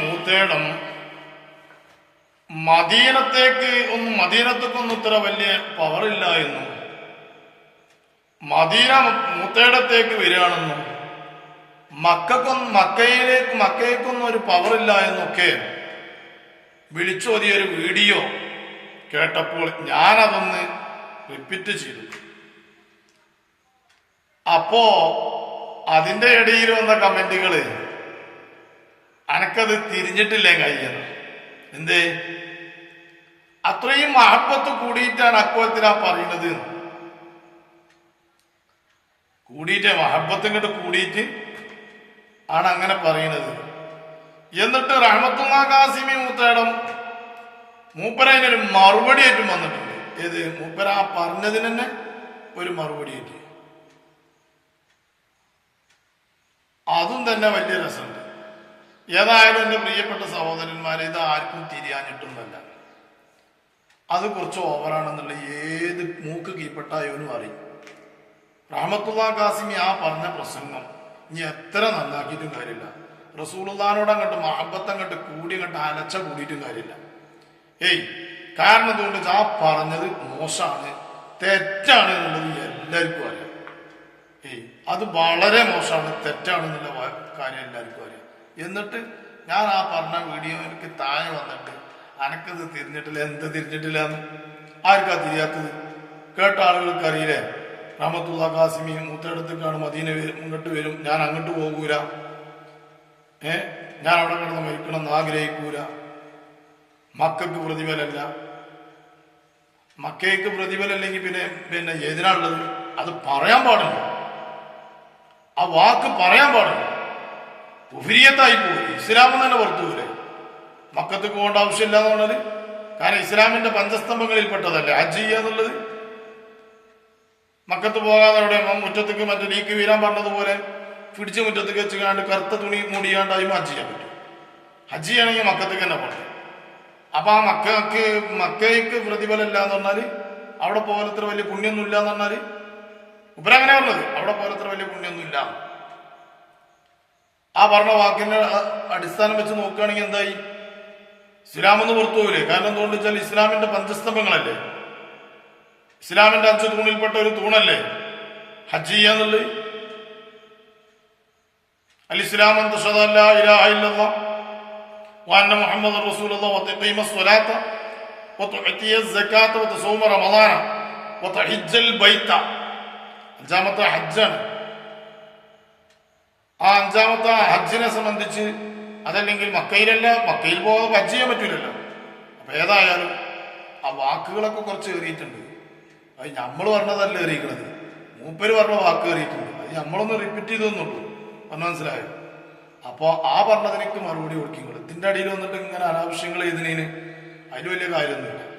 മൂത്തേടം മദീനത്തേക്ക് ഒന്ന് മദീനത്തേക്കൊന്നും ഇത്ര വലിയ പവറില്ല എന്നും മദീന മൂത്തേടത്തേക്ക് വരികയാണെന്നും മക്കൾക്കൊന്നും മക്കയിലേക്ക് മക്കയിലേക്കൊന്നും ഒരു പവർ ഇല്ല എന്നൊക്കെ വിളിച്ചോതിയ ഒരു വീഡിയോ കേട്ടപ്പോൾ ഞാനതൊന്ന് റിപ്പീറ്റ് ചെയ്തു. അപ്പോ അതിന്റെ ഇടയിൽ വന്ന കമന്റുകൾ അനക്കത് തിരിഞ്ഞിട്ടില്ലേ കഴിയുന്നു എന്തേ? അത്രയും മഹത്വത്ത് കൂടിയിട്ടാണ് അക്കോലത്തിൽ ആ പറയുന്നത്. കൂടിയിട്ട് മഹബത്ത് ഇങ്ങോട്ട് കൂടിയിട്ട് ആണ് അങ്ങനെ പറയുന്നത്. എന്നിട്ട് റഹ്മത്തുള്ള കാസിമി മൂത്തേടം മൂപ്പരതിനൊരു മറുപടി ആയിട്ടും വന്നിട്ടുണ്ട്. ഏത്? മൂപ്പര ആ പറഞ്ഞതിന് തന്നെ ഒരു മറുപടി ആയിട്ട് അതും തന്നെ വലിയ രസമുണ്ട്. ഏതായാലും എന്റെ പ്രിയപ്പെട്ട സഹോദരന്മാരെ ഇത് ആർക്കും തിരിയാഞ്ഞിട്ടൊന്നുമല്ല. അത് കുറച്ച് ഓവറാണെന്നുള്ള ഏത് മൂക്ക് കീപ്പെട്ടായോനും അറിയും. റഹമത്തുള്ള കാസിമി ആ പറഞ്ഞ പ്രസംഗം ഇനി എത്ര നന്നാക്കിയിട്ടും കാര്യമില്ല. റസൂലുള്ളാനോട് അങ്ങോട്ട് മഹബത്ത് അങ്ങോട്ട് കൂടി അങ്ങോട്ട് അലച്ച കൂടിയിട്ടും കാര്യമില്ല. ഏയ് കാരണം എന്തുകൊണ്ട്? ആ പറഞ്ഞത് മോശമാണ് തെറ്റാണ് എന്നുള്ളത് എല്ലാവർക്കും അറിയാം. അത് വളരെ മോശമാണ്. തെറ്റാണെന്നുള്ള കാര്യം എല്ലാവർക്കും അറിയാം. എന്നിട്ട് ഞാൻ ആ പറഞ്ഞ വീഡിയോ എനിക്ക് താഴെ വന്നിട്ട് അനക്കത് തിരിഞ്ഞിട്ടില്ല എന്ത് തിരിഞ്ഞിട്ടില്ല എന്ന് ആർക്കാ തിരിയാത്തത്? കേട്ട ആളുകൾക്ക് അറിയില്ലേ? റഹമത്തുള്ള കാസിമി മൂത്തടത്തേക്കാണ് മദീന ഇങ്ങോട്ട് വരും ഞാൻ അങ്ങോട്ട് പോകൂല. ഏ? ഞാൻ അവിടെ കിടന്ന് മരിക്കണം എന്ന് ആഗ്രഹിക്കൂല. മക്കൾക്ക് പ്രതിഫലമല്ല. മക്കയ്ക്ക് പ്രതിഫലല്ലെങ്കിൽ പിന്നെ പിന്നെ ഏതിനാണുള്ളത് അത് പറയാൻ പാടില്ല. ആ വാക്ക് പറയാൻ പാടില്ല. കുഫിരിയത്തായി പോയി. ഇസ്ലാം തന്നെ പുറത്തു പോലെ മക്കത്ത് പോകേണ്ട ആവശ്യമില്ല കാരണം ഇസ്ലാമിന്റെ പഞ്ചസ്തംഭങ്ങളിൽ പെട്ടതല്ലേ ഹജ്ജ് ചെയ്യുക എന്നുള്ളത്. മക്കത്ത് പോകാതെ അവിടെ മുറ്റത്തേക്ക് മറ്റേ ലീക്ക് വീരാൻ പറഞ്ഞതുപോലെ പിടിച്ച് മുറ്റത്തേക്ക് വെച്ചുകൊണ്ട് കറുത്ത തുണി മൂടിയാണ്ടായും ഹജ്ജ് ചെയ്യാൻ പറ്റും. ഹജ്ജ് ചെയ്യണമെങ്കിൽ മക്കത്തേക്ക് തന്നെ പോകണം. അപ്പൊ ആ മക്കൾക്ക് മക്കയ്ക്ക് പ്രതിഫലമില്ല എന്ന് പറഞ്ഞാൽ അവിടെ പോലത്ര വലിയ പുണ്യൊന്നും ഇല്ല എന്ന് പറഞ്ഞാൽ ഉപരങ്ങനെ പറഞ്ഞത് അവിടെ പോലത്ര വലിയ പുണ്യൊന്നും ഇല്ല ആ പറഞ്ഞ വാക്കിന്റെ അ- അടിസ്ഥാനം വെച്ച് നോക്കുകയാണെങ്കിൽ എന്തായി ഇസ്ലാമെന്ന് പുറത്തു പോകില്ലേ കാരണം എന്തുകൊണ്ട് വെച്ചാൽ ഇസ്ലാമിന്റെ പഞ്ചസ്തംഭങ്ങളല്ലേ ഇസ്ലാമിന്റെ അഞ്ച് തൂണിൽപ്പെട്ട ഒരു തൂണല്ലേ ഹജ്ജ് ചെയ്യാന്നുള്ളത് അൽ ഇസ്ലാം അൻ തഷഹദ അല്ലാ ഇലാഹ ഇല്ലല്ലാഹ് وأن محمد رسول الله وتقيم الصلاة وتؤتي الزكاة وتصوم رمضان وتحج البيت അഞ്ചാമത്തെ ഹജ്ജാണ്. ആ അഞ്ചാമത്തെ ഹജ്ജിനെ സംബന്ധിച്ച് അതല്ലെങ്കിൽ മക്കയിലല്ല മക്കയിൽ പോകാതെ ഹജ്ജ് ചെയ്യാൻ പറ്റൂലല്ലോ. അപ്പൊ ഏതായാലും ആ വാക്കുകളൊക്കെ കുറച്ച് ഏറിയിട്ടുണ്ട്. അത് നമ്മൾ പറഞ്ഞതല്ല ഏറിയിക്കണത് മൂപ്പര് പറഞ്ഞ വാക്ക് ഏറിയിട്ടുണ്ട്. അത് നമ്മളൊന്ന് റിപ്പീറ്റ് ചെയ്തൊന്നുള്ളൂ പറഞ്ഞു മനസ്സിലായോ? അപ്പോൾ ആ പറഞ്ഞതിനൊക്കെ മറുപടി കൊടുക്കും ഇതിന്റെ അടിയിൽ വന്നിട്ട് ഇങ്ങനെ അനാവശ്യങ്ങൾ ചെയ്തതിന് അതിന് വലിയ കാര്യമൊന്നുമില്ല.